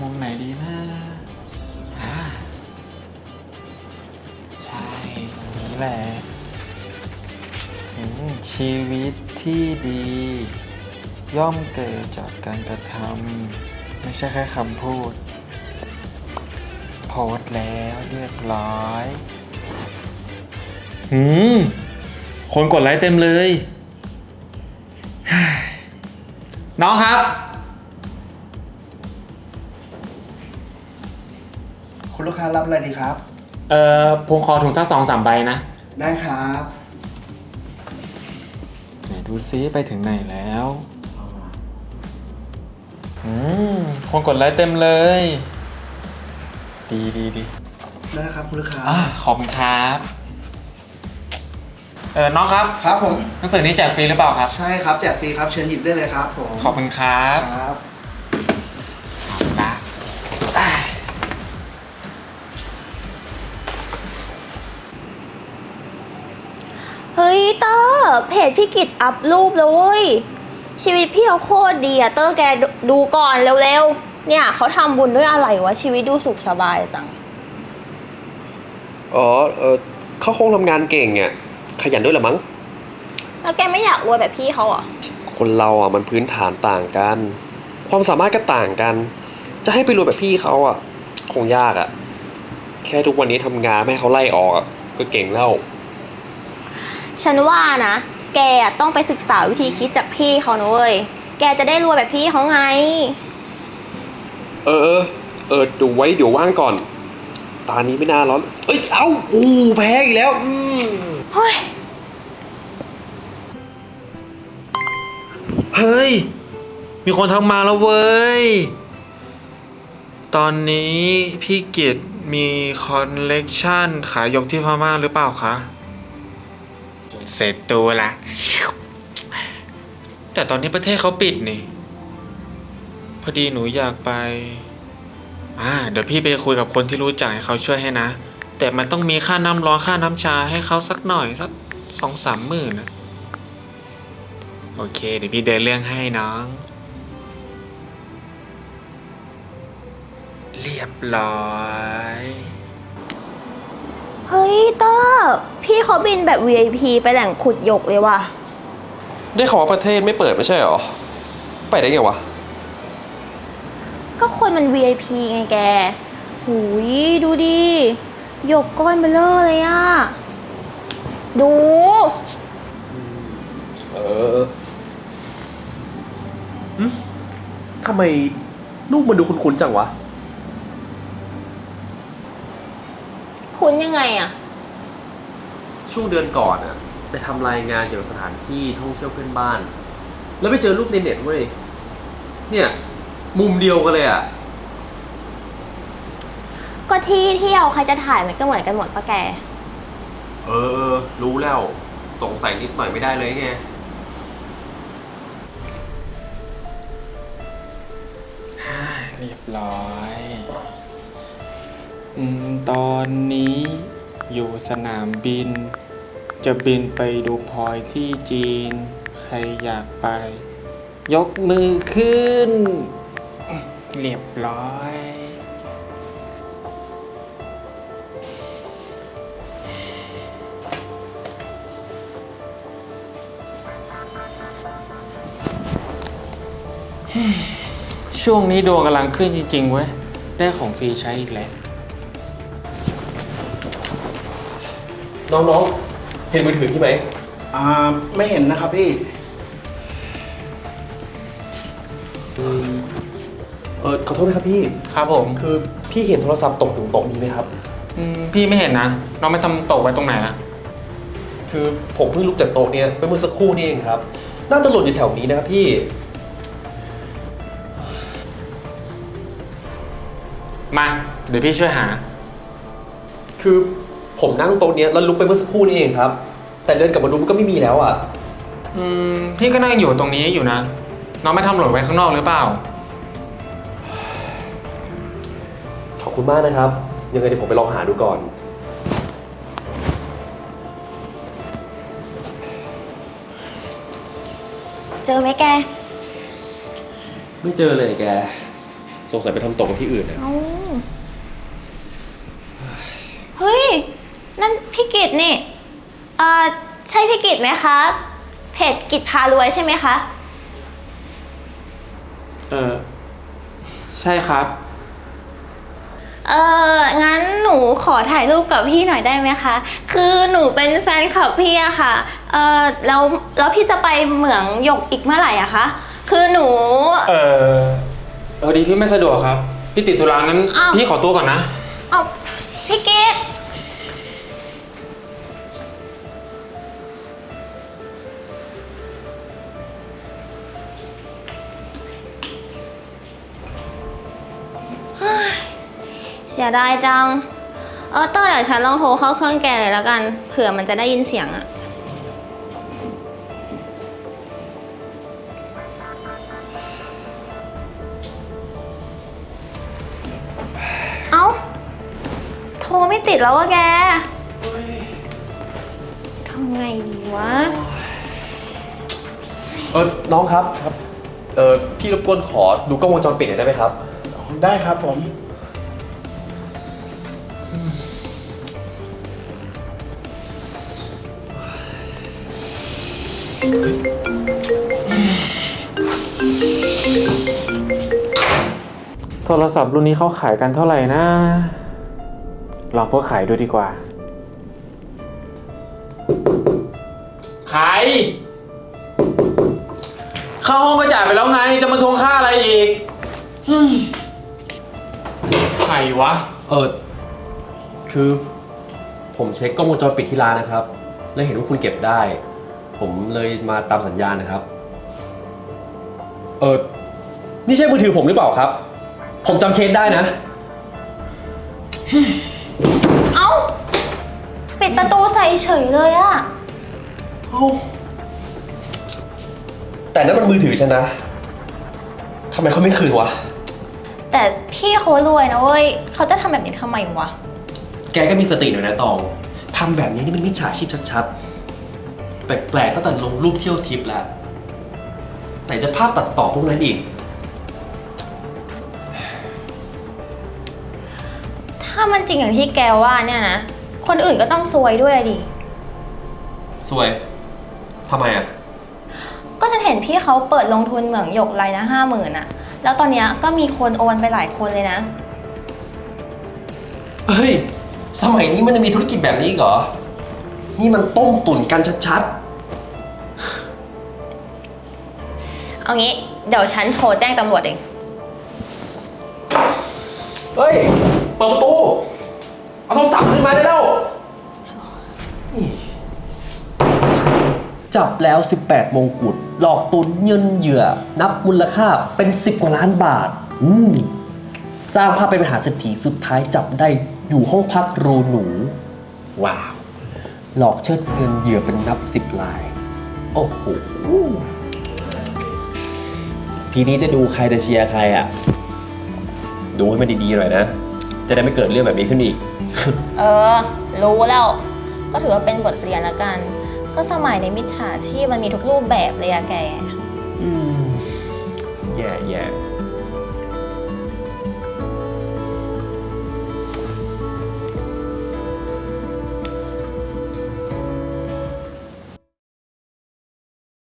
มุมไหนดีนะอ่าใช่ตรงนี้แหละอืมชีวิตที่ดี ย่อมเกิดจากการกระทำไม่ใช่แค่คำพูด โพสต์แล้วเรียบร้อยหืม คนกดไลค์เต็มเลย น้องครับ คุณลูกค้ารับอะไรดีครับ เอ่อพวงคอถุงสักสองสามใบนะ ได้ครับ ไหนดูซิไปถึงไหนแล้วอืมคนกดไลค์เต็มเลย ดีดีดีได้ครับคุณลูกค้า อ่าขอบคุณครับ เออน้องครับครับผม หนังสือนี้แจกฟรีหรือเปล่าครับ ใช่ครับแจกฟรีครับเชิญหยิบได้เลยครับผมขอบคุณครับ ครับ เฮ้ยเตอร์เพจพี่กิจอัพรูปแล้วเว้ยชีวิตพี่เขาโคตรดีอะเตอร์แกดูดูก่อนเร็วๆเนี่ยเขาทำบุญด้วยอะไรวะชีวิตดูสุขสบายจัง อ๋อเออเขาคงทำงานเก่งอะขยันด้วยเหรอมั้ง แล้วแกไม่อยากรวยแบบพี่เขาเหรอคนเราอะมันพื้นฐานต่างกัน ความสามารถก็ต่างกัน จะให้ไปรวยแบบพี่เขาอะ คงยากอะ แค่ทุกวันนี้ทำงานไม่ให้เขาไล่ออกอะก็เก่งแล้ว ฉันว่านะ แกอะต้องไปศึกษาวิธีคิดจากพี่เขานะเว้ย แกจะได้รวยแบบพี่เขาไง เออเออเออดูไว้เดี๋ยวว่างก่อน ตานี้ไม่น่าร้อน เอ้ย เอ้าอู้แพ้อีกแล้วอืมเฮ้ย เฮ้ย มีคนทักมาแล้วเว้ย ตอนนี้พี่กิตมีคอลเลกชันขายยกที่พม่าหรือเปล่าคะ เสร็จตัวละ แต่ตอนนี้ประเทศเขาปิดนี่ พอดีหนูอยากไปอ่าเดี๋ยวพี่ไปคุยกับคนที่รู้จักให้เขาช่วยให้นะ แต่มันต้องมีค่าน้ำร้อนค่าน้ำชาให้เขาสักหน่อยสักสองสามหมื่นนะโอเค เดี๋ยวพี่เดินเรื่องให้น้อง เรียบร้อย เฮ้ยเตอร์พี่เขาบินแบบ VIP ไปแหล่งขุดหยกเลยว่ะ ได้ข่าวว่าประเทศไม่เปิดไม่ใช่เหรอ ไปได้ไงวะ ก็คนมัน VIP ไงแกหูยดูดิหยกก้อนเบลเลอร์เลยอะดู เออทำไมรูปมันดูคุ้นๆจังวะ คุ้น ยังไงอะช่วงเดือนก่อนอะไปทำรายงานเกี่ยวกับสถานที่ท่องเที่ยวเพื่อนบ้าน แล้วไปเจอรูปในเน็ตเว้ยเนี่ย มุมเดียวกันเลยอะก็ที่เที่ยวใครจะถ่ายมันก็เหมือนกันหมดปะแก เออ รู้แล้ว สงสัยนิดหน่อยไม่ได้เลยไง เรียบร้อยอืม ตอนนี้อยู่สนามบิน จะบินไปดูพลอยที่จีน ใครอยากไป ยกมือขึ้น เรียบร้อย ช่วงนี้ดวงกำลังขึ้นจริงๆเว้ย ได้ของฟรีใช้อีกแล้ว น้องๆ เห็นมือถือที่ไหม อ่าไม่เห็นนะครับพี่ เออขอโทษนะครับพี่ ครับผม คือพี่เห็นโทรศัพท์ตกถึงโต๊ะนี้ไหมครับ อืมพี่ไม่เห็นนะ น้องไปทำตกไว้ตรงไหนนะคือผมเพิ่งลุกจากโต๊ะเนี่ยไปเมื่อสักครู่นี่เองครับ น่าจะหล่นอยู่แถวนี้นะครับพี่ มา เดี๋ยวพี่ช่วยหา คือ ผมนั่งโต๊ะเนี้ยแล้วลุกไปเมื่อสักครู่นี่เองครับ แต่เดินกลับมาดูมันก็ไม่มีแล้วอะ อืมพี่ก็นั่งอยู่ตรงนี้อยู่นะ น้องไม่ทำหล่นไว้ข้างนอกหรือเปล่า ขอบคุณมากนะครับ ยังไงเดี๋ยวผมไปลองหาดูก่อน เจอไหมแก ไม่เจอเลยแก สงสัยไปทำตกกับที่อื่นนะ เอ้า เฮ้ย นั่นพี่กิตนี่ เอ่อ ใช่พี่กิตไหมคะ เพจกิจพารวยใช่ไหมคะ เออใช่ครับ เอองั้นหนูขอถ่ายรูปกับพี่หน่อยได้ไหมคะ คือหนูเป็นแฟนคลับพี่อะค่ะ เออแล้วแล้วพี่จะไปเหมืองหยกอีกเมื่อไหร่อะคะ คือหนู เออพอดีพี่ไม่สะดวกครับ พี่ติดธุระงั้น อ้าว พี่ขอตัวก่อนนะ เอา เสียดายจัง เออเตอร์เดี๋ยวฉันลองโทรเข้าเครื่องแกเลยแล้วกัน เผื่อมันจะได้ยินเสียงอะเอ้า โทรไม่ติดแล้วอะแกทำไงดีวะ เออน้องครับครับ เออพี่รบกวนขอดูกล้องวงจรปิดหน่อยได้ไหมครับ ได้ครับผม โทรศัพท์รุ่นนี้เขาขายกันเท่าไหร่นะ ลองพวกขายดูดีกว่าขายเข้าห้องก็จ่ายไปแล้วไง จะมาทวงค่าอะไรอีกอืมใครวะ เออคือ ผมเช็คกล้องวงจรปิดที่ร้านนะครับ แล้วเห็นว่าคุณเก็บได้ ผมเลยมาตามสัญญาณนะครับ เออนี่ใช่มือถือผมหรือเปล่าครับ ผมจำเคสได้นะ เอ้า ปิดประตูใส่เฉยเลยอะแต่นั่นมันมือถือฉันนะทำไมเขาไม่คืนวะ แต่พี่เขารวยนะเว้ยเขาจะทำแบบนี้ทำไมวะ แกก็มีสติหน่อยนะตองทำแบบนี้นี่มันมิจฉาชีพชัดๆแปลกๆตั้งแต่ลงรูปเที่ยวทริปแล้ว แต่จะภาพตัดต่อพวกนั้นอีก ถ้ามันจริงอย่างที่แกว่าเนี่ยนะ คนอื่นก็ต้องซวยด้วยอะดิ สวยทำไมอะ ก็จะเห็นพี่เขาเปิดลงทุนเหมืองหยกรายนะห้าหมื่นอะแล้วตอนเนี้ยก็มีคนโอนไปหลายคนเลยนะ เฮ้ย สมัยนี้มันจะมีธุรกิจแบบนี้อีกเหรอ นี่มันต้มตุ๋นกันชัด เอางี้ เดี๋ยวฉันโทรแจ้งตำรวจเองๆเฮ้ย เปิดประตู เอาโทรศัพท์ขึ้นมาได้แล้วนี่จับแล้ว 18 มงกุฎหลอกตุนเงินเหยื่อ นับมูลค่าเป็น 10 กว่าล้านบาท อืมสร้างภาพเป็นมหาเศรษฐีสุดท้ายจับได้อยู่ห้องพักหรูหนู ว้าว หลอกเชิดเงินเหยื่อเป็นนับสิบลาย โอ้โห ทีนี้จะดูใครจะเชียร์ใครอะ ดูให้มันดีๆหน่อยนะ จะได้ไม่เกิดเรื่องแบบนี้ขึ้นอีก เออ รู้แล้ว ก็ถือว่าเป็นบทเรียนละกัน ก็สมัยในมิจฉาชีพมันมีทุกรูปแบบเลยอะแก อืม แย่แย่